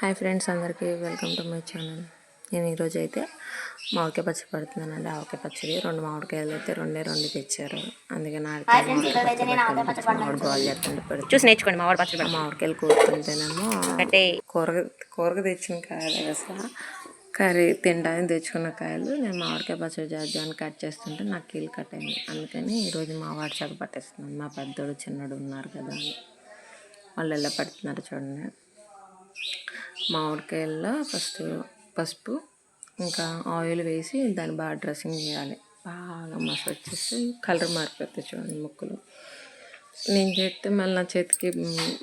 Hi friends అందరికీ welcome to my channel. నేను ఈరోజు అయితే మామిడికాయ పచ్చడి పడుతున్నానండి. ఆవకాయ పచ్చడి. రెండు మామిడికాయలు అయితే రెండే రెండు తెచ్చారు. అందుకే నా మామిడి బాల్ చేస్తుంటే పెడుతుంది చూసి నేర్చుకోండి మావాడు పచ్చడి. మామిడికాయలు కూరుతుంటేనేమో కట్టే. కూర కూరగా తెచ్చిన కాయలు అసలు. కర్రీ తినడానికి తెచ్చుకున్న కాయలు నేను మామిడికాయ పచ్చడి చేద్దామని కట్ చేస్తుంటే నాకు కీలు కట్ అయింది అందుకని ఈరోజు మా వాడి చేత పట్టేస్తున్నాను మా పెద్దోడు చిన్నోడు ఉన్నారు కదా వాళ్ళు ఎలా పడుతున్నారు చూడండి. మామిడికాయల్లో ఫస్ట్ పసుపు ఇంకా ఆయిల్ వేసి దాన్ని బాగా డ్రెస్సింగ్ చేయాలి. బాగా మసాజ్ వచ్చేసి కలర్ మారిపోతాయి చూడండి ముక్కలు. నేను చేస్తే మళ్ళీ నా చేతికి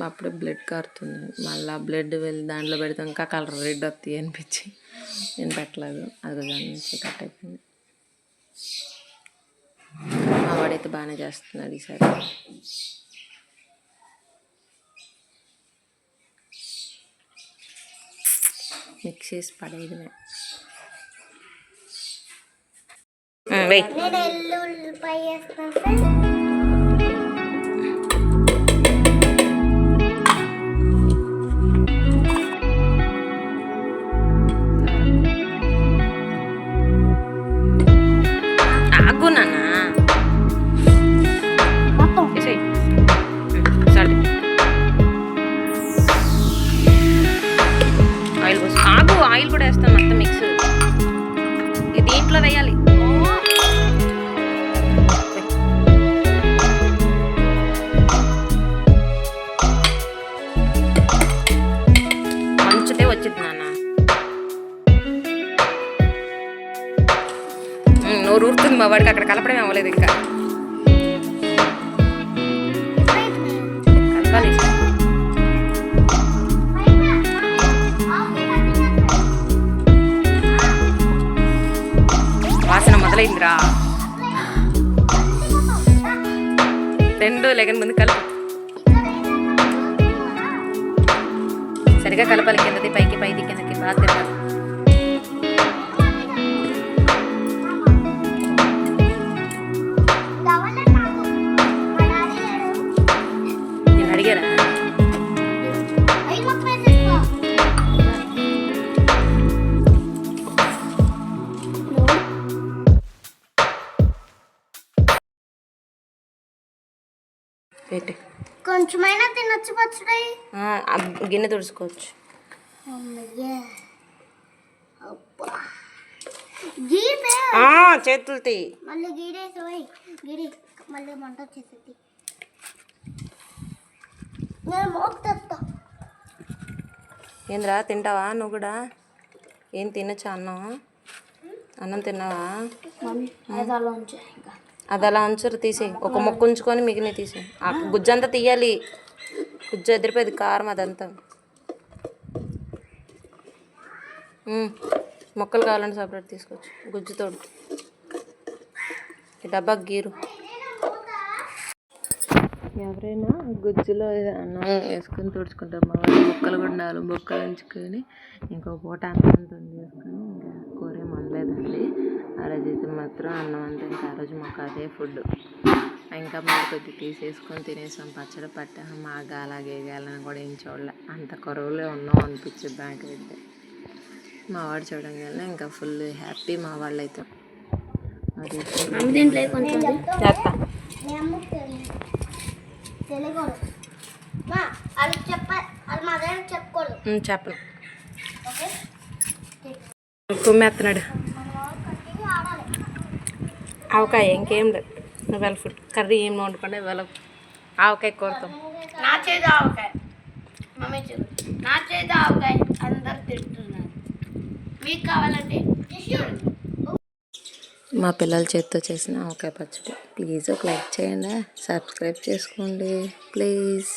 అప్పుడే బ్లడ్ కారుతుంది. మళ్ళీ బ్లడ్ వెళ్ళి దాంట్లో పెడితే ఇంకా కలర్ రెడ్ వస్తాయి అనిపించి. నేను పెట్టలేదు. అది దాని నుంచి కట్ అయిపోయింది. మా వాడైతే బాగానే చేస్తున్నాడు ఈసారి. మిక్స్ చేసి పడేయడమే. ఉమ్, నోరు ఊరుతుంది మా వాడికి అక్కడ కలపడం అవ్వలేదు ఇంకా. కలపాలి. వాసన మొదలైందిరా. రెండు లెగన్ ముందు కలుపు. సరిగా కలపాలి కిందది పైకి పైది కిందకి బాగా తిరగాలి. పెట్టు. కొంచెమైనా తినొచ్చు పచ్చడి. గిన్నె తుడుచుకోవచ్చు. చేతులు తీ. మళ్ళీ గీడేసి గిడి మళ్ళీ మంట నేను ఏంద్రా తింటావా నువ్వు కూడా? ఏం తినచ్చా అన్నం? అన్నం తిన్నావా? అది అలా ఉంచరు తీసి ఒక ముక్క ఉంచుకొని మిగిలిన తీసేయి. ఆ గుజ్జంతా తీయాలి. గుజ్జు ఎదిరిపోయేది కారం అదంతా. మొక్కలు కావాలంటే సపరేట్ తీసుకోవచ్చు. గుజ్జుతోడు ఈ డబ్బా గీరు. ఎవరైనా గుజ్జులో అన్నం వేసుకొని తుడుచుకుంటారు. మా వాళ్ళు బొక్కలు కూడా నాలుగు బొక్కలు ఉంచుకొని ఇంకో పూట అన్నం అంతా చేసుకొని ఇంకా కూర ఏం వండలేదండి. ఆ రోజు అయితే మాత్రం అన్నం అంతా ఇంకా ఆ రోజు మాకు అదే ఫుడ్. ఇంకా మళ్ళీ కొద్ది తీసేసుకొని తినేసాం. పచ్చడి పట్టాం మా గాలాగే గాలని కూడా ఏం చూడలే. అంత కొరవలో ఉన్నాం అనిపించింది నాకైతే. మా వాడు చూడంగానే ఇంకా ఫుల్ హ్యాపీ మా వాళ్ళు అయితే అది చేస్తా. తెలియదు మా అది చెప్ప మా దగ్గర ఉమ్, చెప్పను. ఓకే? కుమ్మేస్తున్నాడు మన వాళ్ళు కంటిన్యూ ఆడాలి ఆవకాయ ఇంకేం లేదు. నువ్వు ఫుడ్. కర్రీ ఏం వండుకుంటే ఇవాళ? ఆవకాయ కోరుతాం. నా చేతి ఆవకాయ. మమ్మీ చూడు నా చేతి ఆవకాయ అందరు తింటున్నారు. మీకు కావాలంటే మా పిల్లల చేతితో చేసిన ఆవకాయ పచ్చడి. ప్లీజ్ ఒక లైక్ చేయండి. సబ్స్క్రైబ్ చేసుకోండి. ప్లీజ్.